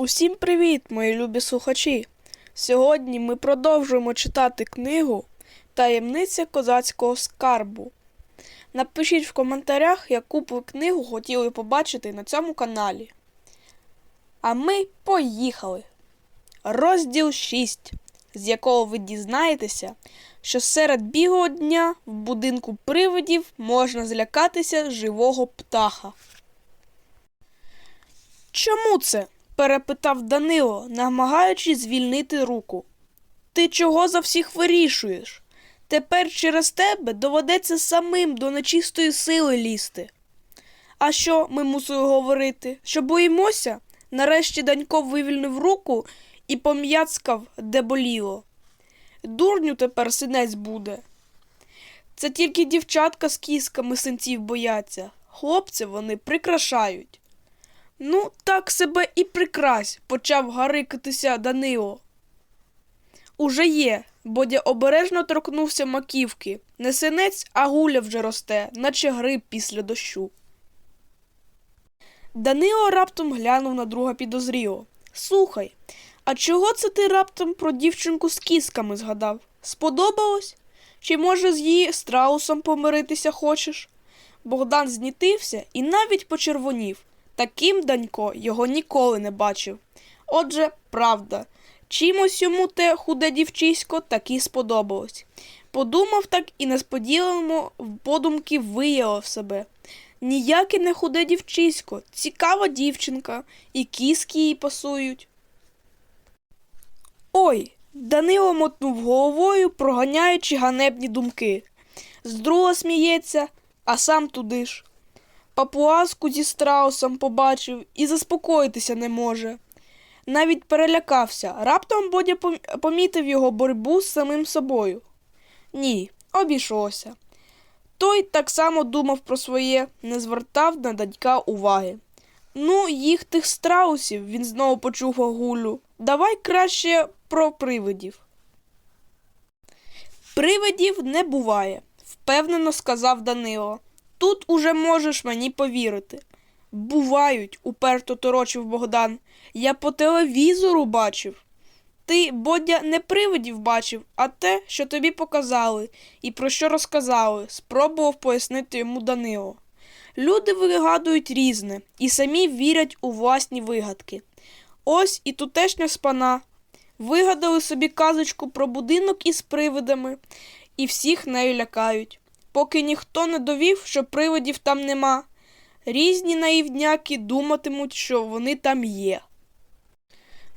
Усім привіт, мої любі слухачі! Сьогодні ми продовжуємо читати книгу Таємниця козацького скарбу. Напишіть в коментарях, яку б ви книгу хотіли побачити на цьому каналі. А ми поїхали! Розділ 6, з якого ви дізнаєтеся, що серед білого дня в будинку привидів можна злякатися живого птаха. Чому це? Перепитав Данило, намагаючись звільнити руку. Ти чого за всіх вирішуєш? Тепер через тебе доведеться самим до нечистої сили лізти. А що ми мусили говорити? Що боїмося? Нарешті Данько вивільнив руку і пом'яцкав, де боліло. Дурню тепер синець буде. Це тільки дівчатка з кісками синців бояться. Хлопці вони прикрашають. Ну, так себе і прикрась, почав гарикатися Данило. Уже є. Бодя обережно торкнувся маківки. Не синець, а гуля вже росте, наче гриб після дощу. Данило раптом глянув на друга підозріло. Слухай, а чого це ти раптом про дівчинку з кісками згадав? Сподобалось? Чи, може, з її страусом помиритися хочеш? Богдан знітився і навіть почервонів. Таким Данько його ніколи не бачив. Отже, правда, чимось йому те худе дівчисько таки сподобалось. Подумав так і несподівано в подумки виявив себе. Ніяке не худе дівчисько, цікава дівчинка, і кіски їй пасують. Ой, Данило мотнув головою, проганяючи ганебні думки. З друга сміється, а сам туди ж. Папуаску зі страусом побачив і заспокоїтися не може. Навіть перелякався. Раптом Бодя помітив його боротьбу з самим собою. Ні, обійшлося. Той так само думав про своє, не звертав на дядька уваги. Ну, їх тих страусів, він знову почув гулю. Давай краще про привидів. Привидів не буває, впевнено сказав Данило. Тут уже можеш мені повірити. Бувають, уперто торочив Богдан. Я по телевізору бачив. Ти, Бодя, не привидів бачив, а те, що тобі показали, і про що розказали, спробував пояснити йому Данило. Люди вигадують різне і самі вірять у власні вигадки. Ось і тутешня спана. Вигадали собі казочку про будинок із привидами, і всіх нею лякають поки ніхто не довів, що привидів там нема. Різні наївняки думатимуть, що вони там є.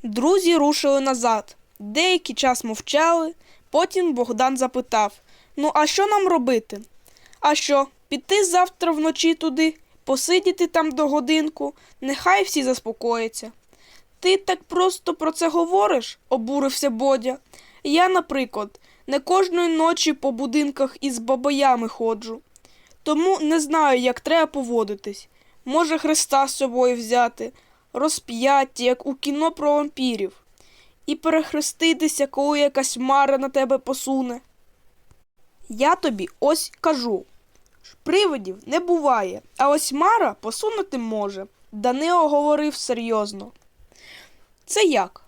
Друзі рушили назад. Деякий час мовчали, потім Богдан запитав Ну, а що нам робити? А що, піти завтра вночі туди, посидіти там до годинку, нехай всі заспокояться. Ти так просто про це говориш, обурився Бодя. Я, наприклад, не кожної ночі по будинках із бабаями ходжу. Тому не знаю, як треба поводитись. Може, Христа з собою взяти, розп'яття, як у кіно про вампірів, і перехреститися, коли якась мара на тебе посуне. Я тобі ось кажу. Привидів не буває, а ось Мара посунути може. Данило говорив серйозно. Це як?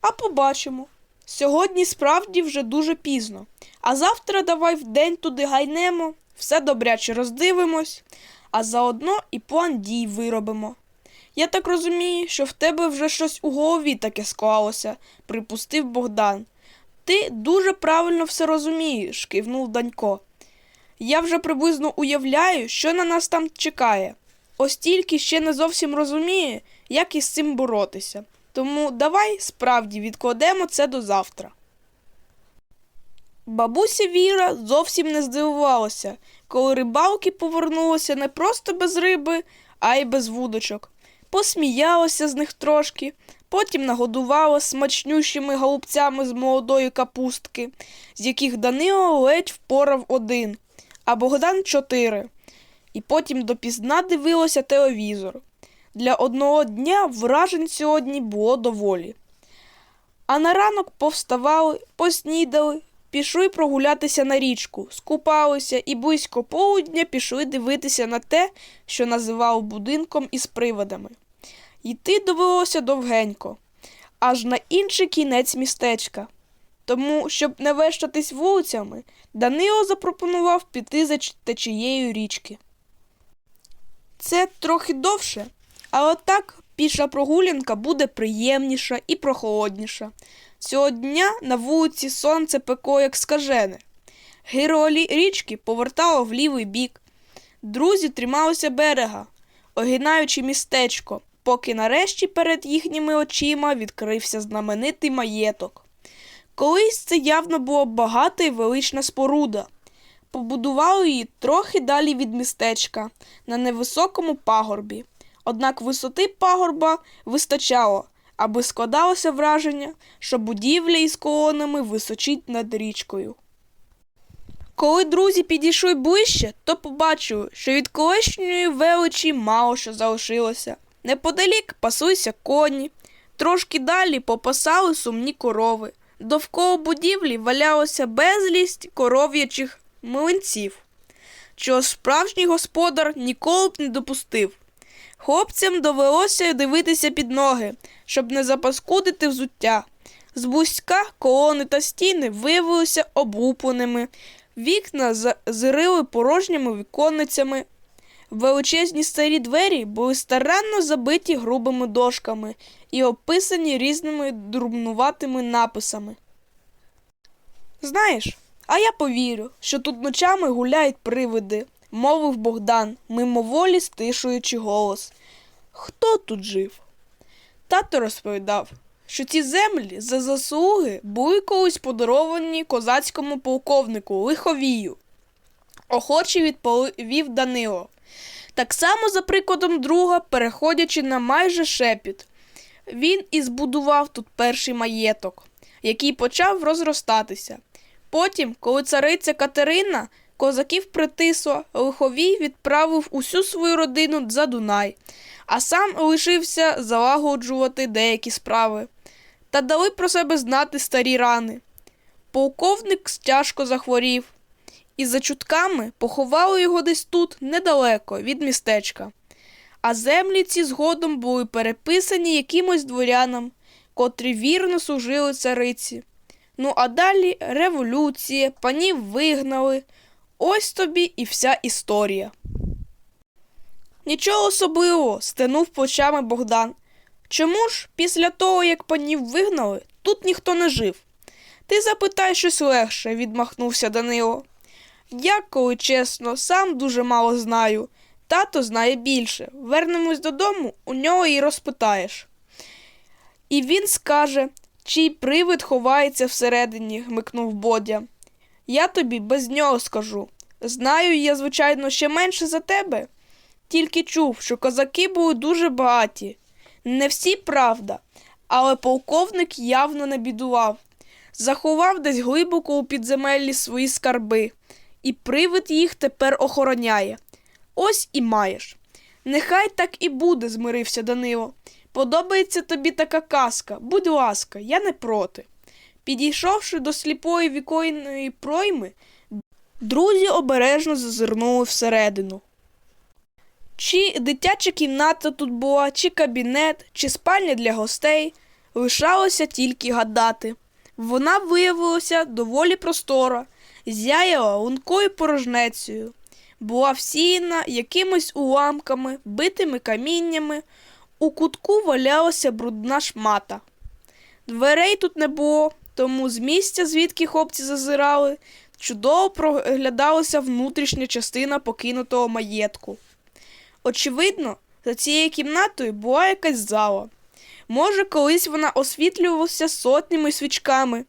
А побачимо. Сьогодні справді вже дуже пізно, а завтра давай вдень туди гайнемо, все добряче роздивимось, а заодно і план дій виробимо. Я так розумію, що в тебе вже щось у голові таке склалося, припустив Богдан. Ти дуже правильно все розумієш, кивнув Данько. Я вже приблизно уявляю, що на нас там чекає. Ось тільки ще не зовсім розумію, як із цим боротися. Тому давай справді відкладемо це до завтра. Бабуся Віра зовсім не здивувалася, коли рибалки повернулися не просто без риби, а й без вудочок. Посміялася з них трошки, потім нагодувала смачнющими голубцями з молодої капустки, з яких Данило ледь впорав один, а Богдан чотири. І потім допізна дивилося телевізор. Для одного дня вражень сьогодні було доволі. А на ранок повставали, поснідали, пішли прогулятися на річку, скупалися і близько полудня пішли дивитися на те, що називав будинком із привидами. Йти довелося довгенько, аж на інший кінець містечка. Тому, щоб не вештатись вулицями, Данило запропонував піти за течією річки. Це трохи довше, але так піша прогулянка буде приємніша і прохолодніша. Цього дня на вулиці сонце пекло як скажене. Гиролі річки повертало в лівий бік. Друзі трималися берега, огинаючи містечко, поки нарешті перед їхніми очима відкрився знаменитий маєток. Колись це явно була багата і велична споруда. Побудували її трохи далі від містечка, на невисокому пагорбі. Однак висоти пагорба вистачало, аби складалося враження, що будівля із колонами височить над річкою. Коли друзі підійшли ближче, то побачили, що від колишньої величі мало що залишилося. Неподалік паслися коні, трошки далі попасали сумні корови. Довкола будівлі валялося безлість коров'ячих млинців, чого справжній господар ніколи б не допустив. Хлопцям довелося дивитися під ноги, щоб не запаскудити взуття. Зблизька колони та стіни виявилися облупленими, вікна зрили порожніми віконницями. Величезні старі двері були старанно забиті грубими дошками і описані різними друбнуватими написами. Знаєш, а я повірю, що тут ночами гуляють привиди, мовив Богдан, мимоволі стишуючи голос. Хто тут жив? Тато розповідав, що ці землі за заслуги були колись подаровані козацькому полковнику Лиховію. Охоче відповів Данило. Так само, за прикладом друга, переходячи на майже шепіт, він і збудував тут перший маєток, який почав розростатися. Потім, коли цариця Катерина козаків притисла, Лиховій відправив усю свою родину за Дунай, а сам лишився залагоджувати деякі справи. Та дали про себе знати старі рани. Полковник тяжко захворів, і за чутками поховали його десь тут недалеко від містечка. А землі ці згодом були переписані якимось дворянам, котрі вірно служили цариці. Ну а далі революція, панів вигнали. Ось тобі і вся історія. Нічого особливого, стенув плечами Богдан. Чому ж після того, як панів вигнали, тут ніхто не жив? Ти запитай щось легше, відмахнувся Данило. Я, коли чесно, сам дуже мало знаю. Тато знає більше. Вернемось додому, у нього і розпитаєш. І він скаже, чий привид ховається всередині, гмикнув Бодя. Я тобі без нього скажу. Знаю я, звичайно, ще менше за тебе. Тільки чув, що козаки були дуже багаті. Не всі правда, але полковник явно не бідував. Заховав десь глибоко у підземеллі свої скарби, і привид їх тепер охороняє. Ось і маєш. Нехай так і буде, змирився Данило. Подобається тобі така казка, будь ласка, я не проти. Підійшовши до сліпої вікойної пройми, друзі обережно зазирнули всередину. Чи дитяча кімната тут була, чи кабінет, чи спальня для гостей, лишалося тільки гадати. Вона виявилася доволі простора, зяяла лункою порожнецею, була всіяна якимись уламками, битими каміннями, у кутку валялася брудна шмата. Дверей тут не було, тому з місця, звідки хлопці зазирали, чудово проглядалася внутрішня частина покинутого маєтку. Очевидно, за цією кімнатою була якась зала. Може, колись вона освітлювалася сотнями свічками,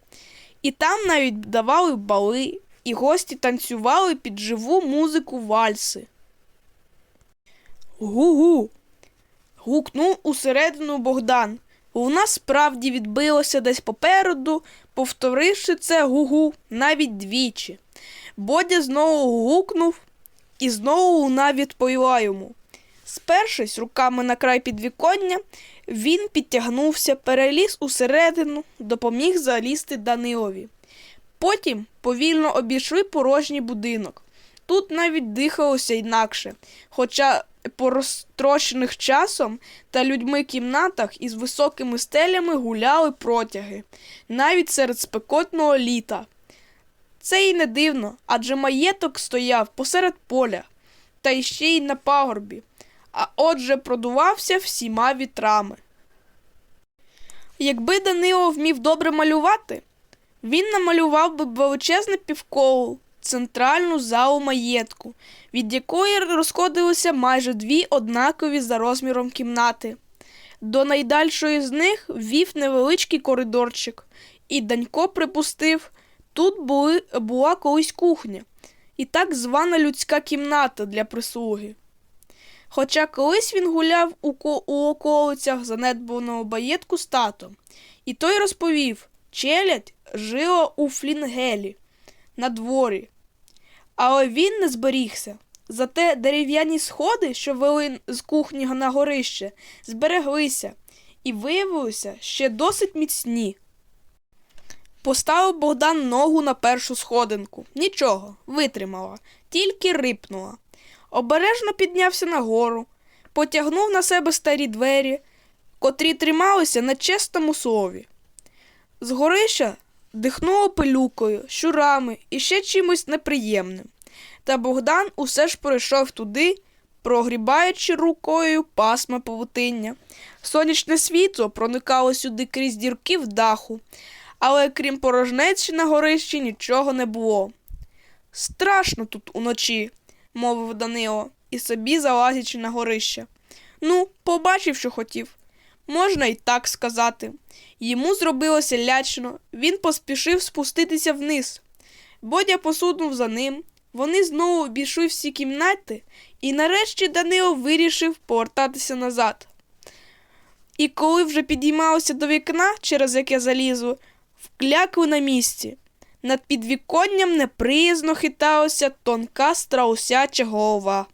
і там навіть давали бали, і гості танцювали під живу музику вальси. Гу-гу. гукнув усередину Богдан. Луна справді відбилося десь попереду, повторивши це гу-гу навіть двічі. Бодя знову гукнув, і знову луна відповіла йому. Спершись руками на край підвіконня, він підтягнувся, переліз усередину, допоміг залізти Данилові. Потім повільно обійшли порожній будинок. Тут навіть дихалося інакше, хоча по розтрощених часом та людьми кімнатах із високими стелями гуляли протяги, навіть серед спекотного літа. Це й не дивно, адже маєток стояв посеред поля, та ще й на пагорбі, а отже продувався всіма вітрами. Якби Данило вмів добре малювати, він намалював би величезне півколо, центральну залу маєтку, від якої розходилися майже дві однакові за розміром кімнати. До найдальшої з них вів невеличкий коридорчик, і Данько припустив, тут були, була колись кухня і так звана людська кімната для прислуги. Хоча колись він гуляв у, у околицях занедбаного маєтку з татом, і той розповів, челядь жила у Флінгелі на дворі, але він не зберігся. Зате дерев'яні сходи, що вели з кухні на горище, збереглися і виявилися ще досить міцні. Поставив Богдан ногу на першу сходинку. Нічого, витримала, тільки рипнула. Обережно піднявся нагору, потягнув на себе старі двері, котрі трималися на честому слові. З горища дихнуло пилюкою, щурами і ще чимось неприємним. Та Богдан усе ж пройшов туди, прогрібаючи рукою пасма павутиння. Сонячне світло проникало сюди крізь дірки в даху, але крім порожнечі на горищі нічого не було. Страшно тут уночі, мовив Данило, і собі залазячи на горище. Ну, побачив, що хотів. Можна й так сказати. Йому зробилося лячно, він поспішив спуститися вниз. Бодя посунув за ним. Вони знову обійшли всі кімнати, і нарешті Данило вирішив повертатися назад. І коли вже підіймалося до вікна, через яке залізли, вклякли на місці. Над підвіконням неприязно хиталася тонка страусяча голова.